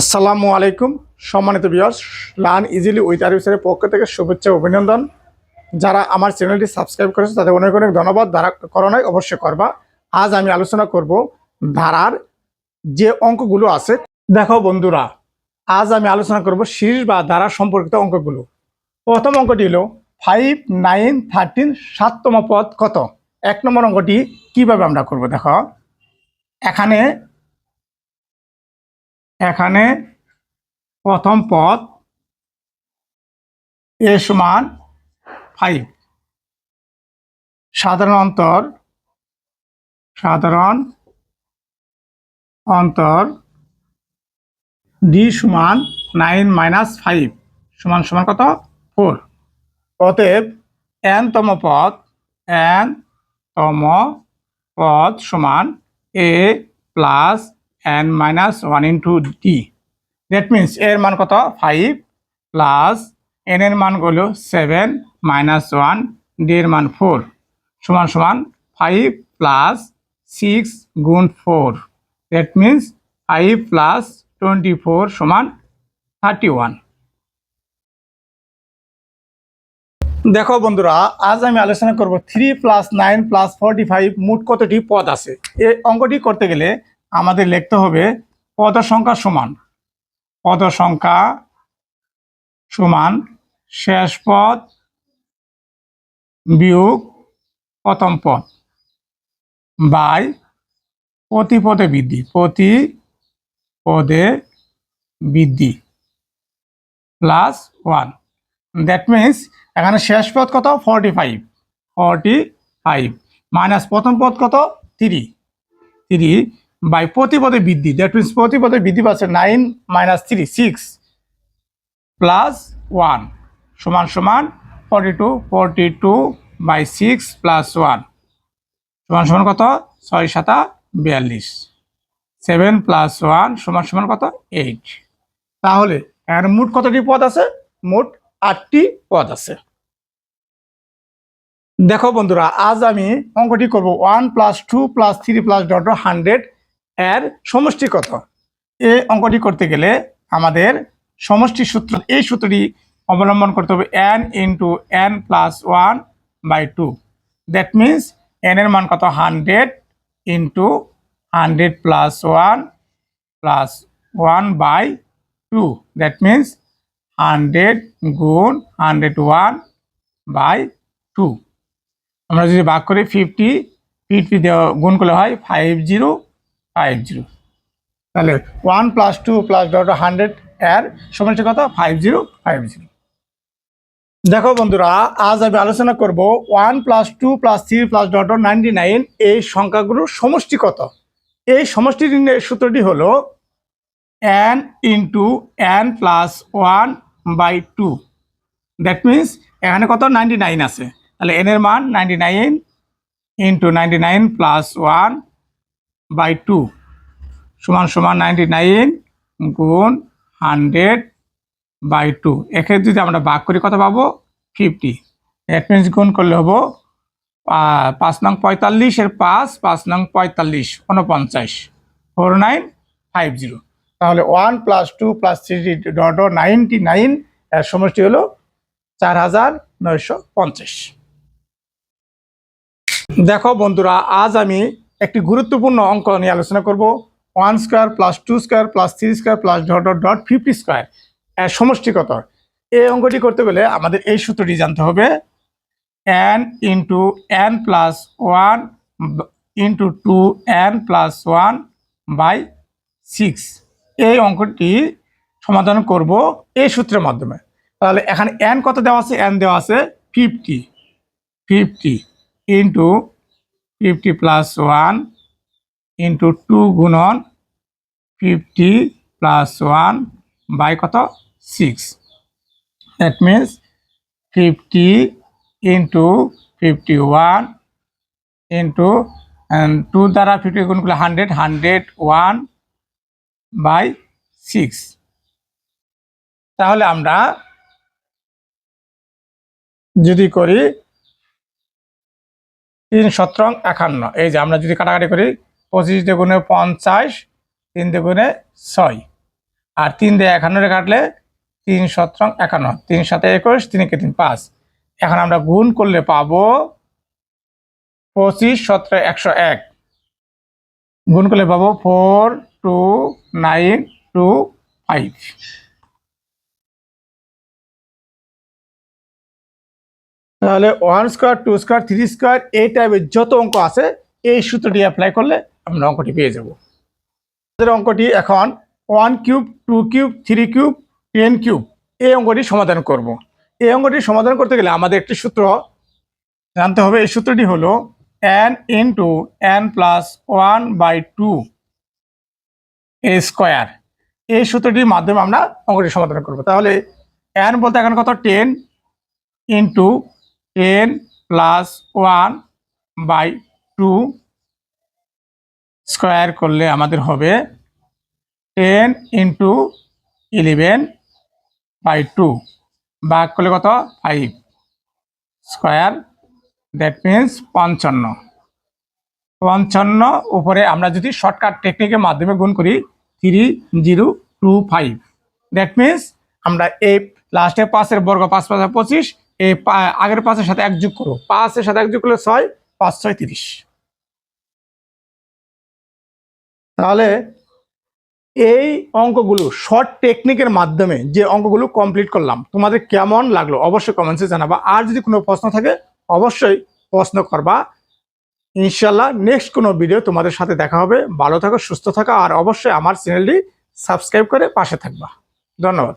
আসসালামু আলাইকুম। সম্মানিত বিয়স লার্ন ইজিলি উইথ আরবিসের পক্ষ থেকে শুভেচ্ছা অভিনন্দন। যারা আমার চ্যানেলটি সাবস্ক্রাইব করেছে, তাদের অনেক অনেক ধন্যবাদ। ধারা করোনায় অবশ্যই করবা। আজ আমি আলোচনা করব ধারার যে অঙ্কগুলো আছে। দেখো বন্ধুরা, আজ আমি আলোচনা করব শীর্ষ বা ধারা সম্পর্কিত অঙ্কগুলো। প্রথম অঙ্কটি হলো ফাইভ নাইন থার্টিন সাততম পদ কত? এক নম্বর অঙ্কটি কীভাবে আমরা করব? দেখো, এখানে এখানে প্রথম পদ এ সমান ফাইভ সাধারণ অন্তর সাধারণ অন্তর ডি সমান নাইন মাইনাস ফাইভ সমান সমান কত? ফোর অতএব এন তম পদ এন তম পদ সমান a plus n minus one into d that means এর মান কত? ফাইভ প্লাস এন এর মান হলো সেভেন মাইনাস ওয়ান ডি এর মান ফোর সমান সমান ফাইভ প্লাস সিক্স গুণ four that means five plus twenty four সমান থার্টি ওয়ান দেখো বন্ধুরা, আজ আমি আলোচনা করব three plus nine plus forty five মোট কতটি পদ আছে? এই অঙ্কটি করতে গেলে আমাদের লিখতে হবে পদ সংখ্যা সমান। পদ সংখ্যা সমান শেষ পদ বিয়োগ প্রথম পদ বাই প্রতি পদে বৃদ্ধি, প্রতি পদে বৃদ্ধি প্লাস ওয়ান দ্যাট মিন্স এখানে শেষ পদ কত? Forty five forty five minus প্রথম পদ কত? থ্রি থ্রি বাই প্রতিপদে বৃদ্ধি দ্যাট মিনস প্রতিপদে বৃদ্ধি পাচ্ছে nine minus three six plus one সমান সমান forty two forty two by six plus one সমান সমান কত? ছয় সাতা বিয়াল্লিশ সেভেন প্লাস ওয়ান সমান সমান কত? এইট তাহলে এর মোট কতটি পদ আছে? মোট আটটি পদ আছে। দেখো বন্ধুরা, আজ আমি অঙ্কটি করব one plus two plus three plus dot hundred এর সমষ্টি কত? এই অঙ্কটি করতে গেলে আমাদের সমষ্টি সূত্র, এই সূত্রটি অবলম্বন করতে হবে n into n plus one by two that means n এর মান কত? Hundred into hundred plus one plus one by two that means hundred গুণ হান্ড্রেড ওয়ান বাই টু আমরা যদি ভাগ করি ফিফটি ফিফটি দেওয়া গুণ করলে হয় ফাইভ জিরো ফাইভ জিরো তাহলে one plus two plus dot hundred এর সমষ্টি কত? ফাইভ জিরো ফাইভ জিরো দেখো বন্ধুরা, আজ আমি আলোচনা করব one plus two plus three plus dot ninety nine এই সংখ্যাগুলোর সমষ্টি কত? এই সমষ্টি সূত্রটি হলো n into n plus one by two that means এখানে কত? নাইনটি নাইন আছে। তাহলে এন এর মান ninety nine into ninety nine plus one by two সমান সমান নাইনটি নাইন গুণ হান্ড্রেড বাই টু এক্ষেত্রে যদি আমরা ভাগ করি কত পাবো? ফিফটি মিন্স গুণ করলে হব পাঁচ নং পঁয়তাল্লিশের পাঁচ পাঁচ নং পঁয়তাল্লিশ উনপঞ্চাশ ফোর নাইন ফাইভ জিরো তাহলে one plus two plus three dot ninety nine এর সমষ্টি হলো চার হাজার নয়শো পঞ্চাশ। দেখো বন্ধুরা, আজ আমি একটি গুরুত্বপূর্ণ অঙ্ক নিয়ে আলোচনা করব। One square plus two square plus three square plus dot dot dot fifty square সমষ্টি কত এই অঙ্কটি করতে গেলে আমাদের এই সূত্রটি জানতে হবে। N into n plus one into two n plus one by six এই অঙ্কটি সমাধান করব এই সূত্রের মাধ্যমে। তাহলে এখানে এন কত দেওয়া আছে? এন দেওয়া আছে fifty fifty into fifty plus one into two গুণন ফিফটি প্লাস ওয়ান বাই কত? Six. That means fifty into fifty one into two দ্বারা ফিফটি গুণ করলে hundred hundred one by six. তাহলে আমরা যদি করি তিন সতেরং একান্ন। এই যে আমরা যদি কাটাকাটি করি, পঁচিশ দুগুণে পঞ্চাশ, তিন দুগুণে ছয়। আর তিন দিয়ে একান্নরে কাটলে তিন সতেরো একান্ন। তিন সাথে একুশ তিন কে তিন, পাঁচ। এখন আমরা গুণ করলে পাবো পঁচিশ সতেরো একশো এক। গুণ করলে পাবো four two nine two five. তাহলে one square two square three square এই টাইপের যত অঙ্ক আছে, এই সূত্রটি অ্যাপ্লাই করলে আমরা অঙ্কটি পেয়ে যাব। আমাদের অঙ্কটি এখন one cube two cube three cube ten cube এই অঙ্কটি সমাধান করব। এই অঙ্কটি সমাধান করতে গেলে আমাদের একটি সূত্র জানতে হবে। এই সূত্রটি হলো n into n plus one by two A square এই সূত্রটির মাধ্যমে আমরা অঙ্কটি সমাধান করব। তাহলে এন বলতে এখন কত? Ten into ten plus one by two square করলে আমাদের হবে ten into eleven by two. ভাগ করলে কত? Five square. দ্যাট মিন্স পঞ্চান্ন। পঞ্চান্ন উপরে আমরা যদি শর্টকাট টেকনিকের মাধ্যমে গুণ করি, three zero two five. That means আমরা এই লাস্টে পাঁচের বর্গ পাঁচ পাঁচ পঁচিশ এই আগের পাঁচের সাথে এক যোগ করো। পাঁচের সাথে এক যোগ করলে ছয়, পাঁচ, ছয়, তিরিশ। তাহলে এই অঙ্কগুলো শর্ট টেকনিকের মাধ্যমে যে অঙ্কগুলো কমপ্লিট করলাম, তোমাদের কেমন লাগল অবশ্যই কমেন্টসে জানাবা। আর যদি কোনো প্রশ্ন থাকে, অবশ্যই প্রশ্ন করবা। ইনশাল্লাহ নেক্সট কোনো ভিডিও তোমাদের সাথে দেখা হবে। ভালো থাকো, সুস্থ থাকা, আর অবশ্যই আমার চ্যানেলটি সাবস্ক্রাইব করে পাশে থাকবা। ধন্যবাদ।